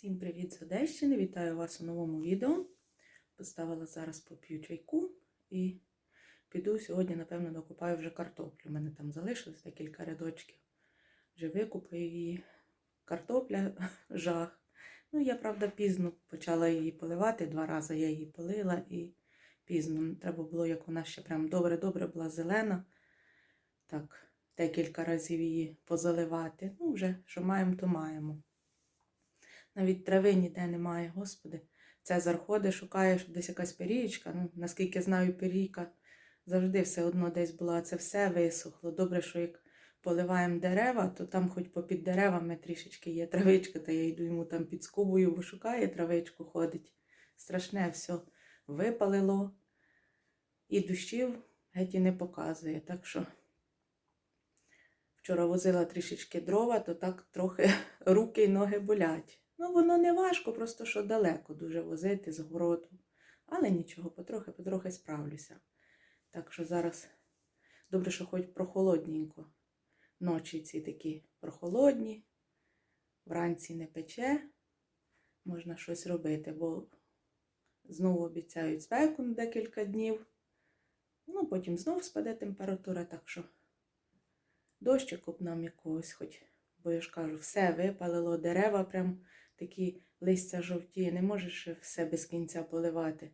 Всім привіт з Одещини! Вітаю вас у новому відео. Поставила зараз поп'ю чайку і піду сьогодні, напевно, докупаю вже картоплю. У мене там залишилось декілька рядочків. Вже викупаю її. Картопля жах. Ну, я, правда, пізно почала її поливати. Два рази я її полила і пізно. Треба було, як вона ще прям добре-добре була зелена. Так, декілька разів її позаливати. Ну, вже що маємо, то маємо. Навіть трави ніде немає, господи. Цезар ходить, шукає, десь якась пірієчка. Ну, наскільки знаю, пірійка завжди все одно десь була, це все висохло. Добре, що як поливаємо дерева, то там хоч попід деревами трішечки є травичка, та я йду йому там під скубою, бо шукає травичку, ходить. Страшне все випалило. І дощів геть і не показує. Так що вчора возила трішечки дрова, то так трохи руки й ноги болять. Ну, воно не важко, просто що далеко дуже возити з городу. Але нічого, потрохи-потрохи справлюся. Так що зараз добре, що хоч прохолодненько. Ночі ці такі прохолодні, вранці не пече, можна щось робити, бо знову обіцяють спеку на декілька днів. Ну, потім знов спаде температура, так що дощику б нам якогось хоч. Бо я ж кажу, все випалило, дерева прям такі листя жовті, не можеш все без кінця поливати.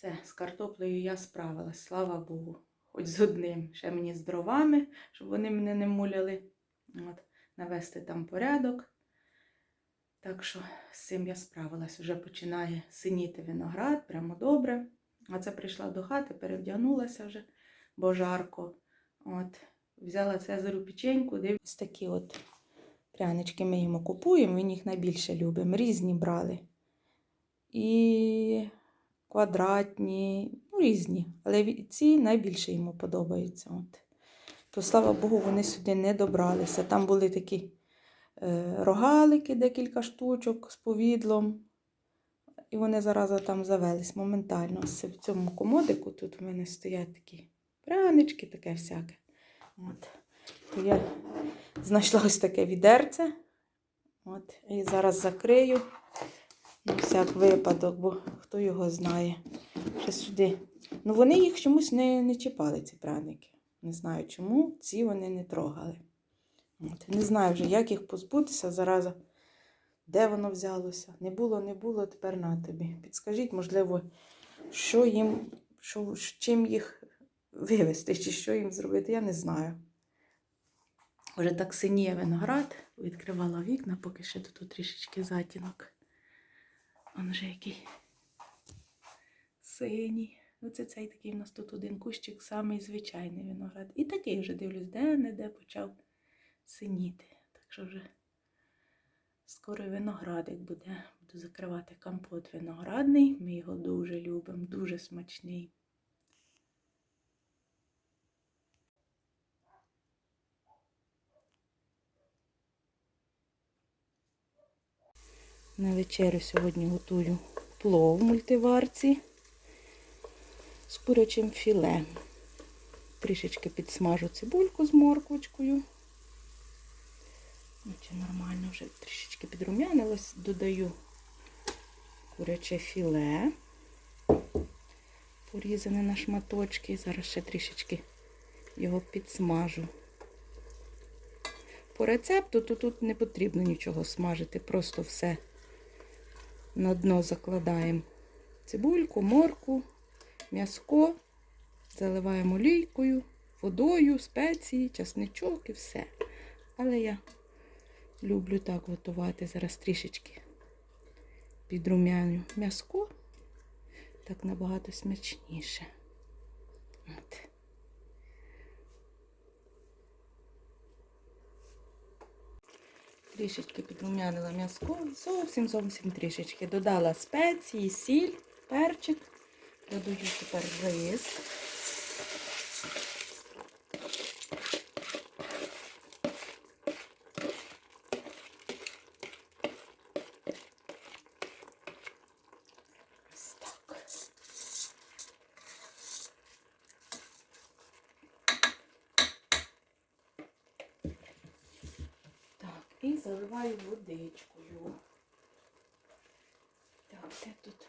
Все, з картоплею я справилась, слава Богу. Хоч з одним. Ще мені з дровами, щоб вони мене не муляли. От, навести там порядок. Так що з цим я справилась. Вже починає синіти виноград, прямо добре. А це прийшла до хати, перевдягнулася вже, бо жарко. От, взяла Цезарю печеньку, дивлюсь такі от прянички ми йому купуємо, він їх найбільше любить. Різні брали. І квадратні, ну, різні. Але ці найбільше йому подобаються. От. То, слава Богу, вони сюди не добралися. Там були такі е, рогалики, декілька штучок з повідлом. І вони зараз там завелись моментально. Ось в цьому комодику тут у мене стоять такі прянички, таке всяке. От. То я знайшла ось таке відерце. От. І зараз закрию на всяк випадок, бо хто його знає. Ще сюди. Ну, вони їх чомусь не, не чіпали, ці пряники. Не знаю чому, ці вони не трогали. От. Не знаю вже, як їх позбутися зараза. Де воно взялося? Не було, не було, тепер на тобі. Підскажіть, можливо, що їм, що, чим їх вивезти, чи що їм зробити, я не знаю. Вже так синіє виноград, відкривала вікна, поки ще тут трішечки затінок. Он вже який синій. Ну, це цей такий у нас тут один кущик, самий звичайний виноград. І такий вже дивлюсь, де-не-де почав синіти. Так що вже скоро виноградик буде. Буду закривати компот виноградний. Ми його дуже любимо, дуже смачний. На вечерю сьогодні готую плов в мультиварці з курячим філе. Трішечки підсмажу цибульку з морквочкою. Наче нормально вже трішечки підрумянилось. Додаю куряче філе, порізане на шматочки. Зараз ще трішечки його підсмажу. По рецепту то тут не потрібно нічого смажити, просто все на дно закладаємо цибульку, морку, м'язко, заливаємо олійкою, водою, спеції, часничок і все. Але я люблю так готувати. Зараз трішечки підрумяню м'язко. Так набагато смачніше. От. Трішечки підрумянила м'язко, зовсім зовсім трішечки. Додала спеції, сіль, перчик. Додаю тепер рис. Ось так. Так, і заливаю водичкою. Так, де тут?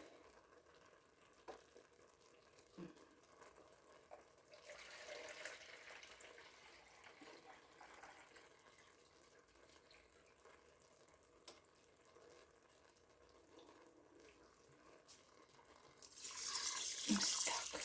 Ось так.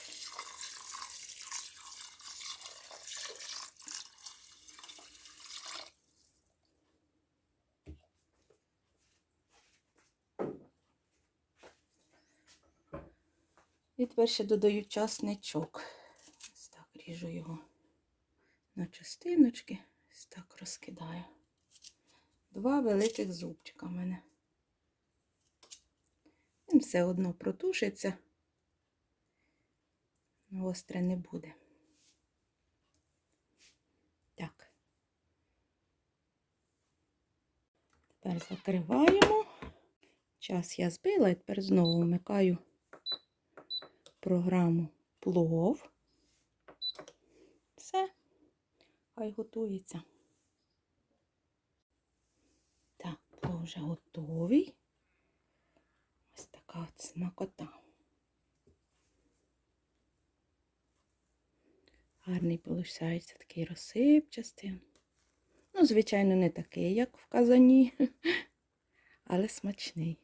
І тепер ще додаю часничок. Ось так ріжу його на частиночки, ось так розкидаю. Два великих зубчика в мене. Він все одно протушиться, гостре не буде. Так. Тепер закриваємо. Час я збила і тепер знову вмикаю програму плов. Все, хай готується. Так, плов вже готовий. Ось така от смакота. Гарний получається такий розсипчастий. Ну, звичайно, не такий, як в казані, але смачний.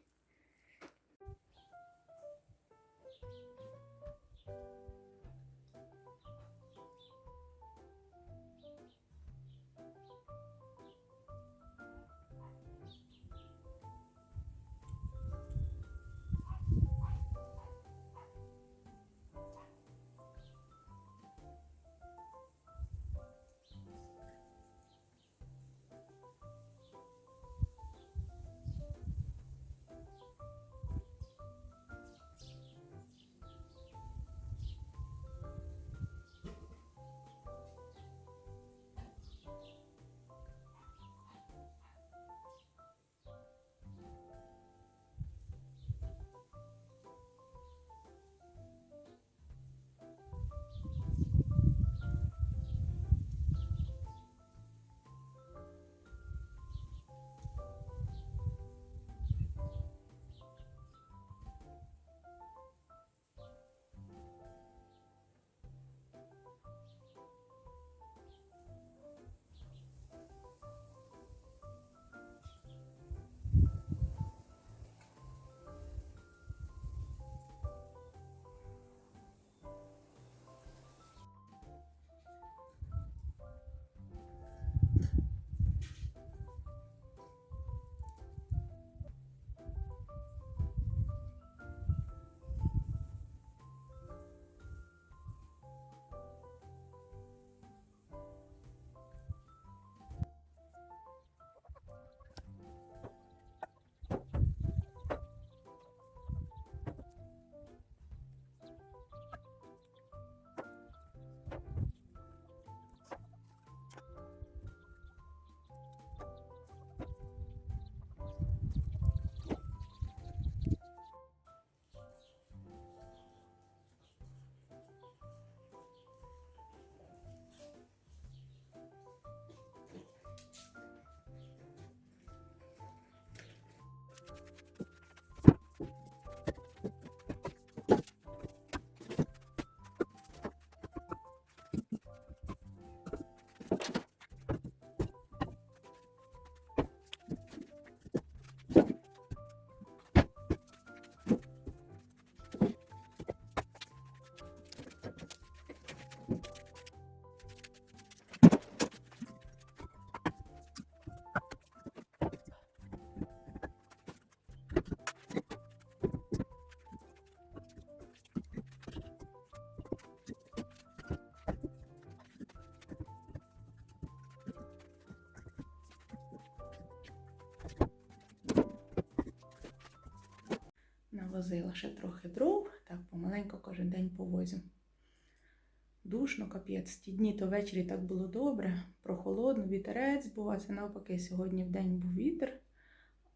Навозила ще трохи дров, так помаленько кожен день повозю. Душно, капець. Ті дні то ввечері так було добре, прохолодно, вітерець був, а це навпаки, сьогодні в день був вітер,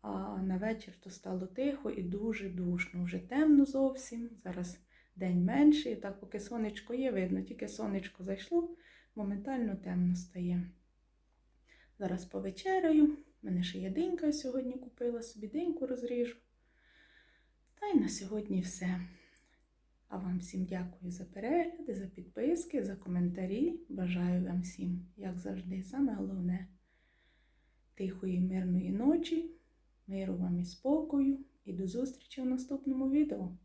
а на вечір то стало тихо і дуже душно. Вже темно зовсім. Зараз день менший. Так, поки сонечко є, видно, тільки сонечко зайшло, моментально темно стає. Зараз повечеряю, у мене ще є динька, сьогодні купила собі диньку розріжу. Та й на сьогодні все. А вам всім дякую за перегляди, за підписки, за коментарі. Бажаю вам всім, як завжди, саме головне тихої, мирної ночі, миру вам і спокою. І до зустрічі в наступному відео.